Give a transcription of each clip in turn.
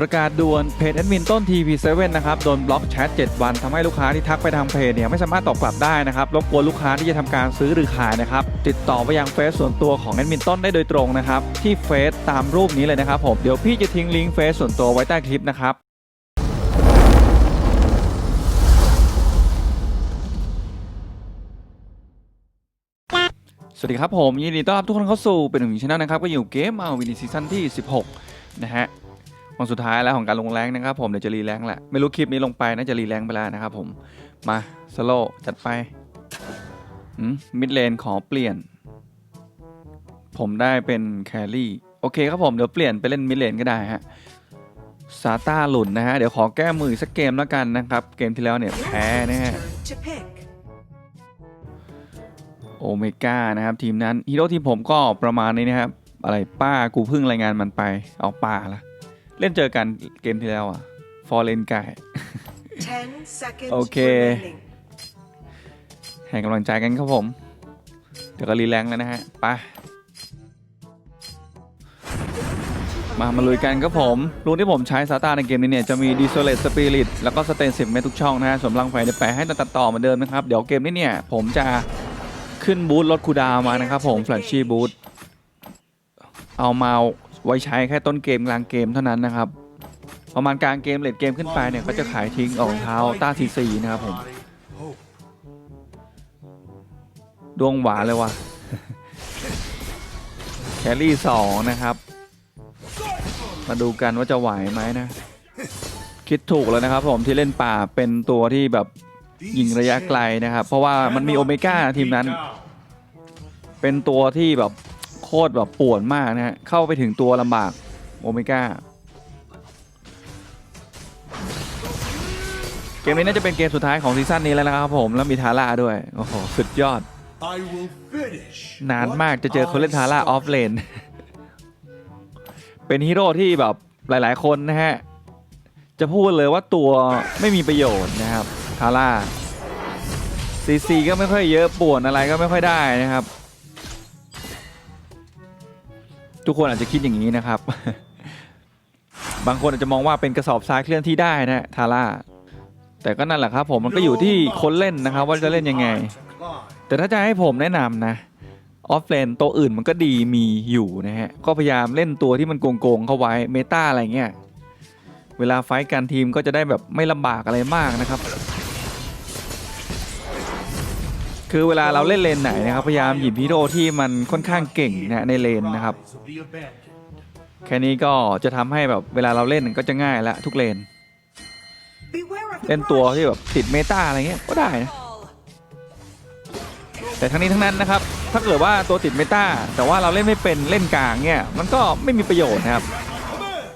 ประกาศด่วนเพจแอดมินต้น TP7 นะครับโดนบล็อกแชท 7 วันทำให้ลูกค้าที่ทักไปทางเพจเนี่ยไม่สามารถตอบกลับได้นะครับรบกวนลูกค้าที่จะทำการซื้อหรือขายนะครับติดต่อไปยังเฟซส่วนตัวของแอดมินต้นได้โดยตรงนะครับที่เฟซตามรูปนี้เลยนะครับผมเดี๋ยวพี่จะทิ้งลิงก์เฟซส่วนตัวไว้ใต้คลิปนะครับสวัสดีครับผมยินดีต้อนรับทุกคนเข้าสู่เป็นหนึ่งชแนลนะครับก็อยู่เกมเอาวินีซีซั่นที่ 16 นะฮะ วันสุดท้ายแล้วของการลงแรงนะครับผมเดี๋ยวจะรีแรงแหละ ไม่รู้คลิปนี้ลงไปน่าจะรีแรงไปแล้วนะครับผม มาสโลจัดไปมิดเลนขอเปลี่ยน ผมได้เป็นแครี่ โอเคครับผมเดี๋ยวเปลี่ยนไปเล่นมิดเลนก็ได้ฮะซาต้าหลุนนะฮะ เดี๋ยวขอแก้มือสักเกมแล้วกันนะครับ เกมที่แล้วเนี่ยแพ้นะฮะโอเมก้านะครับ ทีมนั้นฮีโร่ทีมผมก็ประมาณนี้นะครับ อะไรป้ากูเพิ่งรายงานมันไป เอาป่าละ เล่นเจอกันเกมที่แล้วอะฟอร์เรนกาย Ten seconds Okay. remaining. ให้กำลังใจกันครับผม เดี๋ยวก็รีแลงแล้วนะฮะไปมามาลุยกันครับผมรูนที่ผมใช้ซาตาในเกมนี้เนี่ยจะมี d ิ s o l a t e Spirit แล้วก็สเตนสิบเมทุกช่องนะฮะส่วนพลังไฟจะแปะให้ตัดต่อเหมือนเดิมนะครับ เดี๋ยวเกมนี้เนี่ยผมจะขึ้นบูทลดคูลดาวน์มานะครับผมแฟลชชีบูทเอามา ไว้ใช้แค่ต้นเกมกลางเกมเท่านั้นนะครับ ประมาณกลางเกมเลดเกมขึ้นไปเนี่ยเขาจะขายทิ้งออกรองเท้าต้าทีซีนะครับผมดวงหวานเลยว่ะแคลรี่สองนะครับ มาดูกันว่าจะไหวไหมนะ คิดถูกแล้วนะครับผมที่เล่นป่าเป็นตัวที่แบบยิงระยะไกลนะครับ เพราะว่ามันมีโอเมก้าทีมนั้น เป็นตัวที่แบบ โคตรแบบป่วนมากนะฮะ เข้าไปถึงตัวลำบากโอเมก้า เกมนี้น่าจะเป็นเกมสุดท้ายของซีซั่นนี้แล้วนะครับผม แล้วมีทาร่าด้วย โอ้โห สุดยอด นานมากจะเจอคนเล่นทาร่าออฟเลน เป็นฮีโร่ที่แบบหลายๆคนนะฮะ จะพูดเลยว่าตัวไม่มีประโยชน์นะครับทาร่าซีซีก็ไม่ค่อยเยอะป่วนอะไรก็ไม่ค่อยได้นะครับ ทุกคนอาจจะคิดอย่างนี้นะครับ บางคนอาจจะมองว่าเป็นกระสอบทรายเคลื่อนที่ได้นะทาร่าแต่ก็นั่นแหละครับ ผมมันก็อยู่ที่คนเล่นนะครับ ว่าจะเล่นยังไง แต่ถ้าจะให้ผมแนะนำนะออฟเลนตัวอื่นมันก็ดีมีอยู่นะฮะก็พยายามเล่นตัวที่มันโกงๆเข้าไว้เมตาอะไรเงี้ยเวลาไฟท์กันทีมก็จะได้แบบไม่ลำบากอะไรมากนะครับ คือเวลาเราเล่นเลนไหนนะครับพยายามหยิบฮีโร่ที่มันค่อนข้างเก่งนะในเลนนะครับ แค่นี้ก็จะทำให้แบบเวลาเราเล่นก็จะง่ายละทุกเลน เล่นตัวที่แบบติดเมตาอะไรเงี้ยก็ได้นะแต่ทั้งนี้ทั้งนั้นนะครับ ถ้าเกิดว่าตัวติดเมตาแต่ว่าเราเล่นไม่เป็นเล่นกลางเนี่ยมันก็ไม่มีประโยชน์นะครับ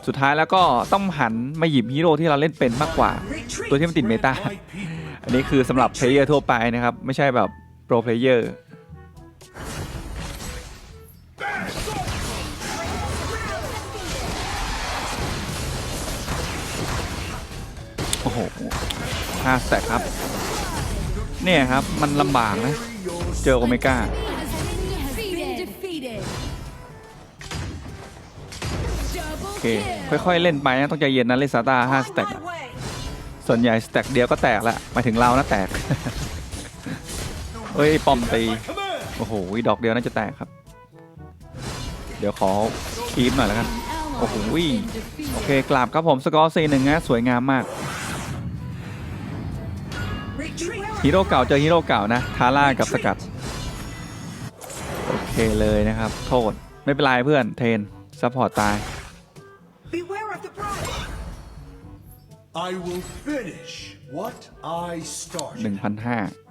สุดท้ายแล้วก็ต้องหันมาหยิบฮีโร่ที่เราเล่นเป็นมากกว่า ตัวที่มันติดเมตาอันนี้คือสำหรับเพลเยอร์ทั่วไปนะครับ ไม่ใช่แบบ โปรเพลเยอร์โอ้โหห้าแต็กครับ เนี่ยครับ มันลำบากนะ เจอโอเมก้า โอเค ค่อย ๆ เล่นไปนะ ต้องใจเย็นนะ เล่นซาตาห้าสแต็กส่วนใหญ่สแต็กเดียวก็แตกละหมายถึงเรานะแตก เฮ้ยปอมตี Command. โอ้โหดอกเดียวน่าจะแตกครับ เดี๋ยวขอคีปหน่อยแล้วกัน โอ้โหโอเคกราบครับผมสกอร์สี่หนึ่งนะสวยงามมาก Retreat. ฮีโร่เก่าเจอฮีโร่เก่านะทาร่ากับสกัด โอเคเลยนะครับ โทษ ไม่เป็นไรเพื่อนเทนซัพพอร์ตตาย Beware of the brush. I will finish what I started. 1,500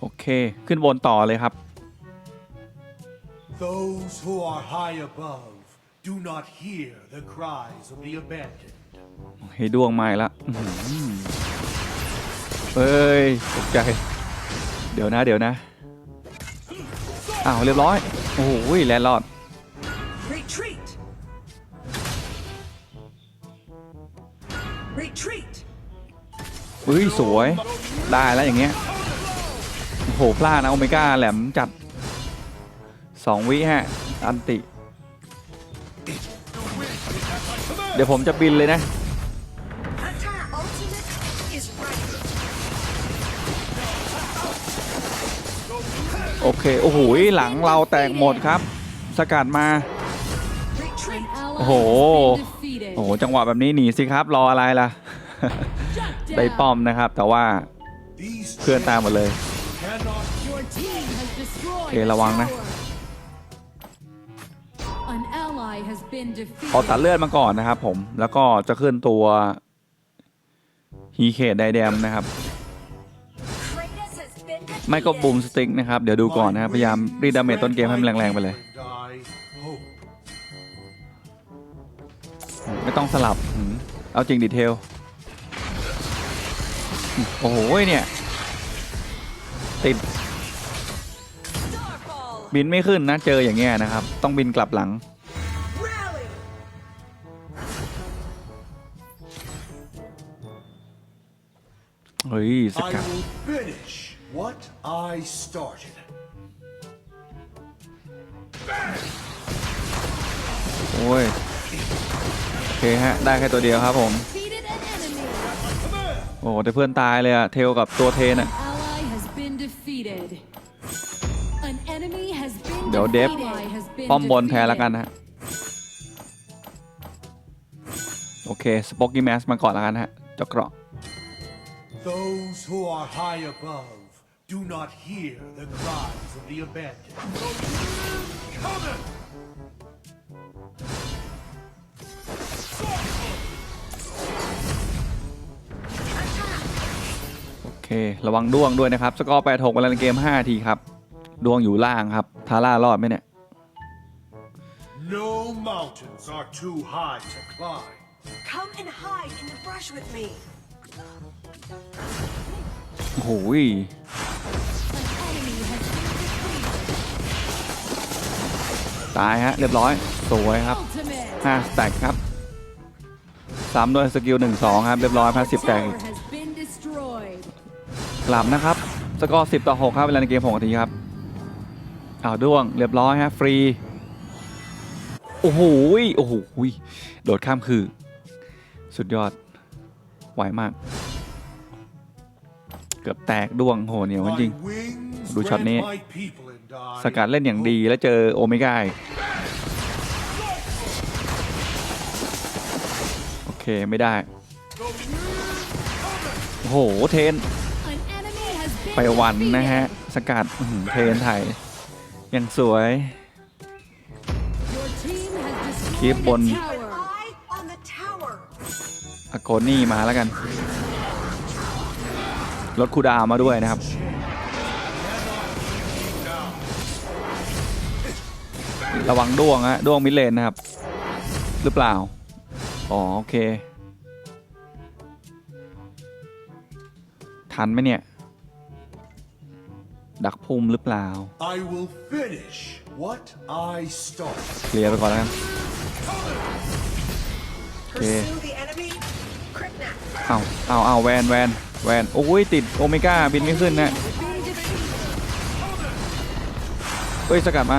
โอเค ขึ้นบนต่อเลยครับ Those who are high above do not hear the cries of the abandoned. ให้ดวงมาอีกแล้วอื้อหือเฮ้ยตกใจ เดี๋ยวนะ เดี๋ยวนะ อ้าว เรียบร้อย โอ้โหแลนด์รอด เฮ้ยสวยได้แล้วอย่างเงี้ย Cometh โอ้โหพลาดนะโอเมก้าแหลมจัดสองวิฮะอันติ เดี๋ยวผมจะบินเลยนะ Attack! Ultimate is ready. โอเค โอ้โห หลังเราแตกหมดครับ สกัดมา Retreat! Oh. โอ้โห โอ้โห จังหวะแบบนี้หนีสิครับ รออะไรล่ะ ได้ป้อมนะครับ แต่ว่าเพื่อนตามหมดเลยโอเคระวังนะเอาตัดเลือดมาก่อนนะครับผมแล้วก็จะขึ้นตัวฮีเคดไดแดมนะครับ ไม่ก็บูมสติ๊กนะครับ เดี๋ยวดูก่อนนะครับพยายามรีดดาเมจต้นเกมให้มันแรงๆไปเลย ไม่ต้องสลับ เอาจริงดีเทล โอ้โหเนี่ย ติด Starfall! บินไม่ขึ้นนะ เจออย่างเงี้ยนะครับ ต้องบินกลับหลัง Rally! เฮ้ยส I กัด will finish what I started. โอ้ย โอเคฮะ ได้แค่ตัวเดียวครับผม โอ้โหแต่เพื่อนตายเลยอะเทลกับตัวเทนอะ เดี๋ยวเดฟป้อมบนแทนแล้วกันนะฮะโอเคสป็อกกี้แมสมาก่อนแล้วกันฮะเจาะเกราะ Those who are high above do not hear the cries of the abandoned. Coming! ระวังด้วงด้วยนะครับ สกอร์8 6เวลาในเกม5ทีครับ ดวงอยู่ล่างครับ ทาร่ารอดไหมเนี่ย No mountains are too high to climb. Come and hide in the brush with me. โอ้โหยตายฮะ เรียบร้อย สวยครับ5สแต็กครับซ้ำด้วยสกิล1 2 ครับ เรียบร้อยพาสิบแตกอี กลับนะครับ สกอร์ 10 ต่อ 6 ครับ เวลาในเกม6นาทีครับอ้าวด้วง เรียบร้อยฮะ ฟรี โอ้โหโอ้โหโดดข้ามคือ สุดยอดไวมาก เกือบแตกด้วงโหเหนียวจริง ดูช็อตนี้ สกัดเล่นอย่างดีแล้วเจอโอเมก้าโอเค ไม่ได้ โอ้โห เทน ไปวันนะฮะ สกัดเทนไทยยังสวย คลิปบนอโกนี่มาแล้วกัน รถคูดามาด้วยนะครับ ระวังด้วงฮะด้วงมิเลนนะครับ หรือเปล่า อ๋อ โอเค ทันไหมเนี่ย ดักพุ่มหรือเปล่า I will finish what I started. เคลียร์ไปก่อนแล้วกัน Pursue the enemy. Kriknak. เอาเอาเอาแวนแวนแวนโอ้ยติดโอเมก้าบินไม่ขึ้นนะเฮ้ยสกัดมา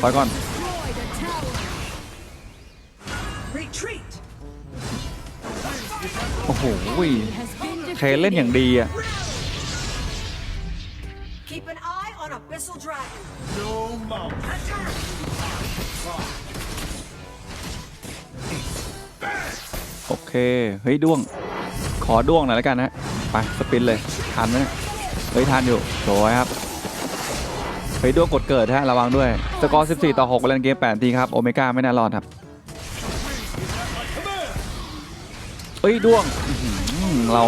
ถอยก่อน Retreat! โอ้โหเทรนเล่นอย่างดีอะ โอเค เฮ้ยด้วง ขอด้วงหน่อยแล้วกันนะไปสปินเลยทันไหมเนี่ยเฮ้ยทันอยู่สวยครับเฮ้ยด้วงกดเกิดฮะระวังด้วยสกอร์ 14 ต่อ6เล่นเกม8ทีครับโอเมก้าไม่น่ารอดครับเฮ้ยด้วงอื้อหือเรา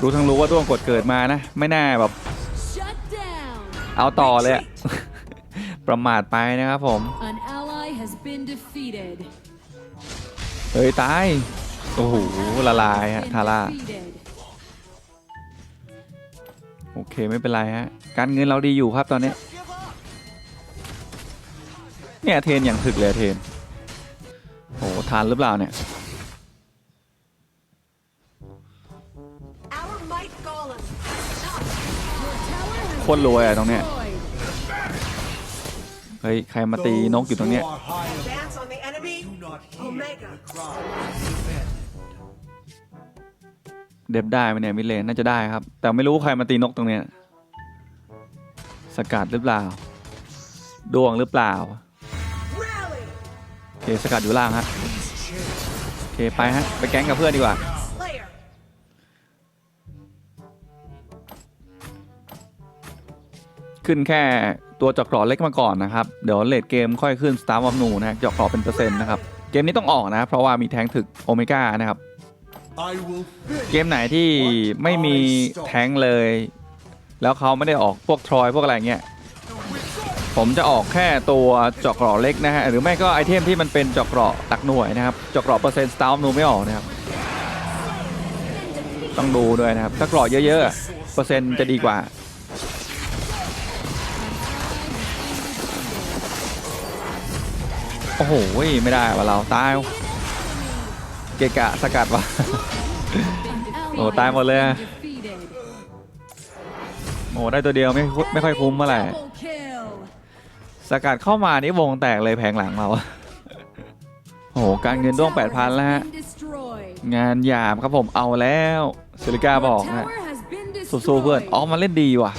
รู้ทั้งรู้ว่าด้วงกดเกิดมานะ ไม่น่าแบบ เอาต่อเลยอะประมาทไปนะครับผม เฮ้ย ตาย โอ้โห ละลายฮะ ทาร่า โอเค ไม่เป็นไรฮะ การเงินเราดีอยู่ครับตอนนี้ เนี่ย เทนอย่างถึกเลยเทน โอ้ทานหรือเปล่าเนี่ยโคตรรวยอะตรงเนี้ย เฮ้ย ใครมาตีนกอยู่ตรงเนี้ยเด็บได้ไหมเนี่ยมิเลนน่าจะได้ครับ แต่ไม่รู้ใครมาตีนกตรงเนี้ยสกัดหรือเปล่า ดวงหรือเปล่าโอเคสกัดอยู่ล่างฮะโอเคไปฮะไปแก๊งกับเพื่อนดีกว่าขึ้นแค่ ตัวจาะเกราะเล็กมาก่อนนะครับ เดี๋ยวเลดเกมค่อยขึ้น Star of Nu นะฮะจาะเกราะเป็นเปอร์เซ็นต์นะครับ เกมนี้ต้องออกนะเพราะว่ามีแทงถึกโอเมก้านะครับ เกมไหนที่ไม่มีแทงเลย แล้วเขาไม่ได้ออกพวกทรอยพวกอะไรเงี้ยผมจะออกแค่ตัวจาะเกราะเล็กนะฮะหรือไม่ก็ไอเทมที่มันเป็นจาะเกราะหลักหน่วยนะครับจาะเกราะเปอร์เซ็นต์ Star of Nu ไม่ออกนะครับต้องดูด้วยนะครับถ้ากราะเยอะๆเปอร์เซ็นต์จะดีกว่า โอ้โหไม่ได้ว่ะเราตายเกะกะสกัดว่ะ An ally Ồ, tai has một lên. been defeated. โอ้ได้ตัวเดียวไม่ไม่ค่อยคุ้มเมื่อไหร่สกัดเข้ามานี่วงแตกเลยแผงหลังเราโอ้โหการเงินด้วง8,000แล้วฮะงานหยาบครับผมเอาแล้วซิลิกาบอกนะสู้ๆเพื่อนอ๋อมันเล่นดีว่ะ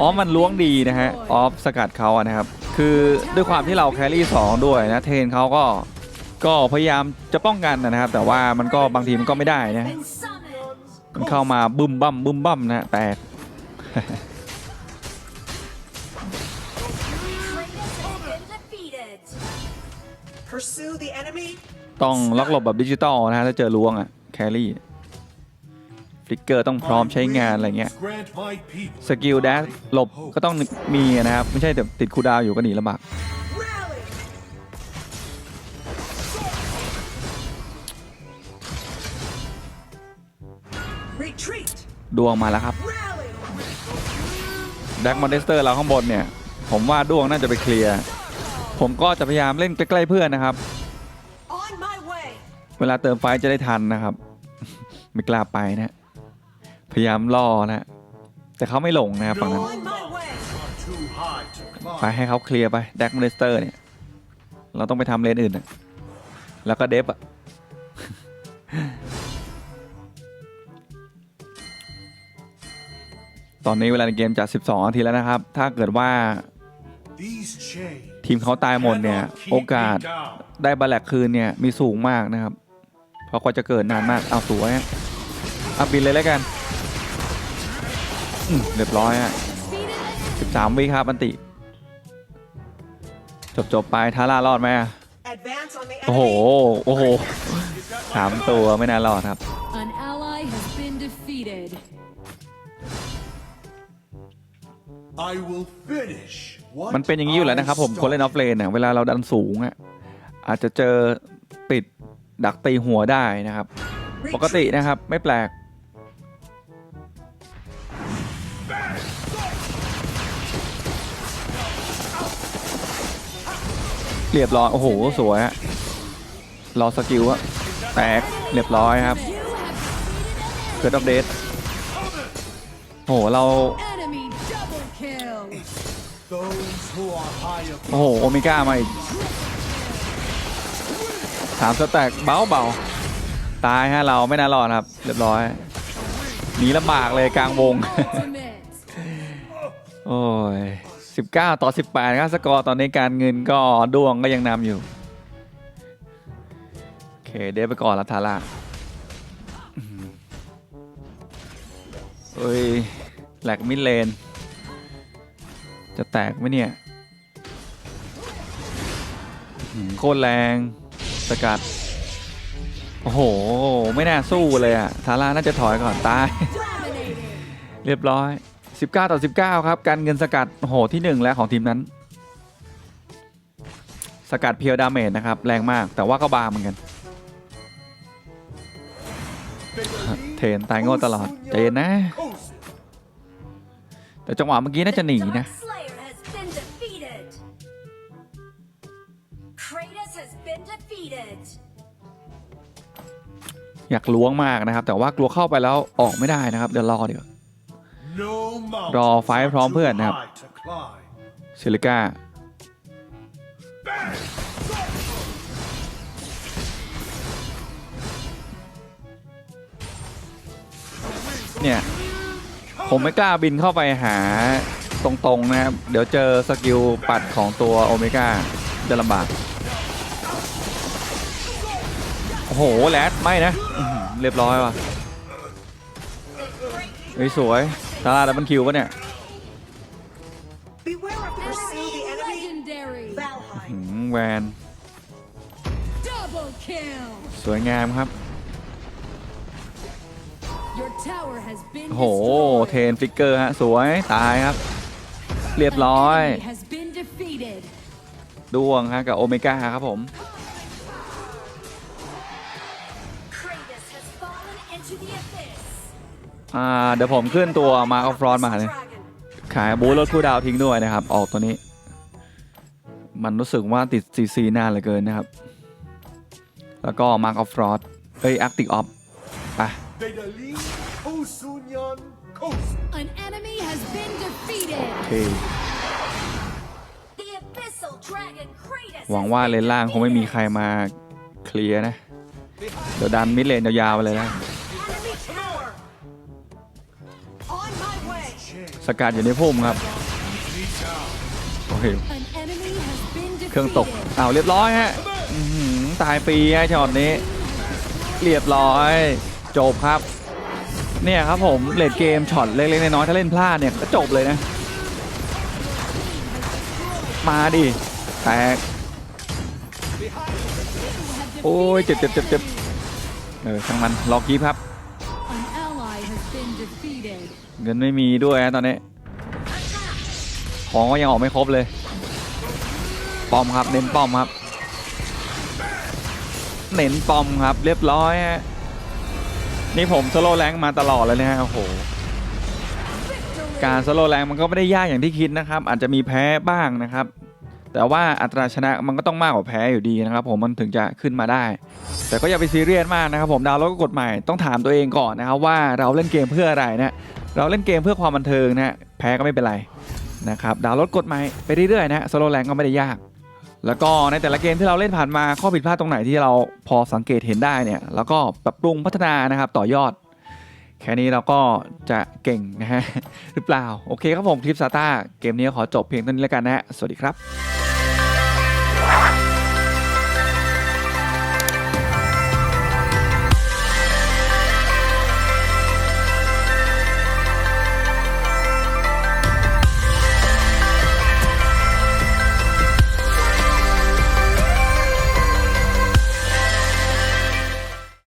อ๋อมันล้วงดีนะฮะออฟสกัดเขาอะนะครับ คือด้วยความที่เราแครี่สองด้วยนะเทรนเขาก็ก็พยายามจะป้องกันนะครับ แต่ว่ามันก็บางทีมันก็ไม่ได้นะ Been summoned. มันเข้ามาบึ้มบั่มบึ้มบั่มนะแตก Pursue the enemy. ต้องล็อกหลบแบบดิจิตอลนะฮะถ้าเจอล้วงอะแครี่ ฟลิกเกอร์ต้องพร้อมใช้งานอะไรเงี้ย grant my people สกิลแดชหลบก็ต้องมีนะครับ ไม่ใช่แต่ติดคูลดาวน์อยู่ก็หนีลำบาก Rally. Retreat. ดวงมาแล้วครับ Rally. แดกมอนเตสเตอร์เราข้างบนเนี่ย ผมว่าดวงน่าจะไปเคลียร์ ผมก็จะพยายามเล่นใกล้ๆเพื่อนนะครับ On my way. เวลาเติมไฟท์จะได้ทันนะครับ ไม่กล้าไปนะ พยายามล่อนะ แต่เขาไม่ลงนะครับฝั่งนั้น On my way. are too high to ไป climb. ให้เขาเคลียร์ไปแดกมอนเตสเตอร์เนี่ย เราต้องไปทำเลนอื่นนะแล้วก็เดฟอะตอนนี้เวลาในเกมจัด12 นาทีแล้วนะครับ ถ้าเกิดว่า These chains ทีมเขาตายหมดเนี่ย cannot keep โอกาส me down. ได้บัลแลกคืนเนี่ย มีสูงมากนะครับ เพราะกว่าจะเกิดนานมาก เอาสวยฮะเอาบินเลยแล้วกัน อืมเรียบร้อยฮะ13วิครับอันติ จบจบๆไปทาร่ารอดไหมอะ Advance on the โอ้โห enemy. โอ้โหสามตัวไม่น่ารอดครับ An ally has been defeated. I will finish what มันเป็นอย่างนี้อยู่แล้วนะครับผม I คนเล่นออฟเลนเนี่ยเวลาเราดันสูงอะอาจจะเจอปิดดักตีหัวได้นะครับ ปกติ Retreat. นะครับไม่แปลก เรียบร้อย โอ้โห สวยฮะรอสกิลอะแตกเรียบร้อยครับ You have เกิดอัปเดตโอ้โห เรา enemy double kill. Those who are high above โอ้โห โอเมก้ามาอีกสามสแต็กเบาเบาๆตายฮะเราไม่น่ารอดครับ เรียบร้อยหนีลำบากเลยกลางวง Ultimate. โอ้ย 19 ต่อ 18ครับสกอร์ตอนนี้การเงินก็ดวงก็ยังนำอยู่ โอเค เดฟไปก่อนละทาร่าเอ้ยแหลกมิดเลน จะแตกไหมเนี่ยโคตรแรง สกัด โอ้โห ไม่น่าสู้เลยอะทาร่าน่าจะถอยก่อนตาย เรียบร้อย 19 ต่อ 19 ครับ การเงินสกัดโอ้โหที่หนึ่งแล้วของทีมนั้น สกัดเพียวดาเมจนะครับ แรงมากแต่ว่าก็บางเหมือนกัน เทรนตายโง่ตลอดใจเย็นนะ Coast. แต่จังหวะเมื่อกี้น่าจะหนีนะ Slayer has been defeated. Kratos has been defeated. อยากล้วงมากนะครับ แต่ว่ากลัวเข้าไปแล้วออกไม่ได้นะครับ เดี๋ยวรอเดี๋ยวา No รอไฟพร้อมเพื่อนนะครับ high to climb. ซิลิก้าเนี่ย ผมไม่กล้าบินเข้าไปหาตรงๆนะครับ เดี๋ยวเจอสกิลปัดของตัวโอเมก้าจะลำบาก โอ้โห แรดไม่นะ เรียบร้อยว่ะเฮ้ยสวย ตาดับเบิลคิวปะเนี่ย Beware of pursue the enemy. Legendary. อื Valheim. มแวน Double kill. สวยงามครับ Your tower has been โอ้โหเท destroyed. นฟิกเกอร์ฮะ สวย ตายครับ เรียบร้อย An enemy has been defeated. ดวงฮะ กับโอเมก้าครับผม Kratos has fallen into the abyss. อ่าเดี๋ยวผมขึ้นตัวมาเอาฟรอนมาเลย Dragon. ขายบูลดคูลดาวน์ทิ้งด้วยนะครับ ออกตัวนี้ มันรู้สึกว่าติดซีซีนานเหลือเกินนะครับ แล้วก็มาร์กออฟฟรอดเอ้ยอาร์ติกออฟไป Vedalin Kosunyan Kos. An enemy has been defeated. โอเค The abyssal dragon Kratos. หวังว่า has เล been นล่างคงไม่มี defeated. ใครมาเคลียร์นะ เดี๋ยวดันมิดเลนยาวๆไปเลยนะ สกัดอยู่ในพุ่มครับ โอเค เครื่องตก defeated. อ้าวเรียบร้อยฮะตายฟรีฮะช็อตนี้ เรียบร้อย จบครับ เนี่ยครับผมเลดเกมช็อตเล็กๆน้อยๆถ้าเล่นพลาดเนี่ยก็จบเลยนะ มาดิแตกโอ้ยเจ็บเจ็บเจ็บเจ็บเออช่างมันรอคีบครับ เงินไม่มีด้วยฮะตอนนี้ ของก็ยังออกไม่ครบเลยปอมครับเน้นปอมครับ เน้นปอมครับ เรียบร้อยฮะนี่ผมสโลแรงมาตลอดเลยนะฮะโอ้โหการสโลแรงมันก็ไม่ได้ยากอย่างที่คิดนะครับ อาจจะมีแพ้บ้างนะครับ แต่ว่าอัตราชนะมันก็ต้องมากกว่าแพ้อยู่ดีนะครับ ผมมันถึงจะขึ้นมาได้ แต่ก็อย่าไปซีเรียสมากนะครับ ผมดาวน์โหลดก็กดใหม่ต้องถามตัวเองก่อนนะครับว่าเราเล่นเกมเพื่ออะไรนะ เราเล่นเกมเพื่อความบันเทิงนะฮะแพ้ก็ไม่เป็นไรนะครับดาวน์โหลดกดใหม่ไปเรื่อยๆนะสโลแรงก็ไม่ได้ยาก แล้วก็ในแต่ละเกมที่เราเล่นผ่านมาข้อผิดพลาดตรงไหนที่เราพอสังเกตเห็นได้เนี่ยแล้วก็ปรับปรุงพัฒนานะครับต่อยอด แค่นี้เราก็จะเก่งนะฮะหรือเปล่า โอเคครับผมคลิปซาต้าเกมนี้ขอจบเพียงเท่านี้แล้วกันนะฮะสวัสดีครับ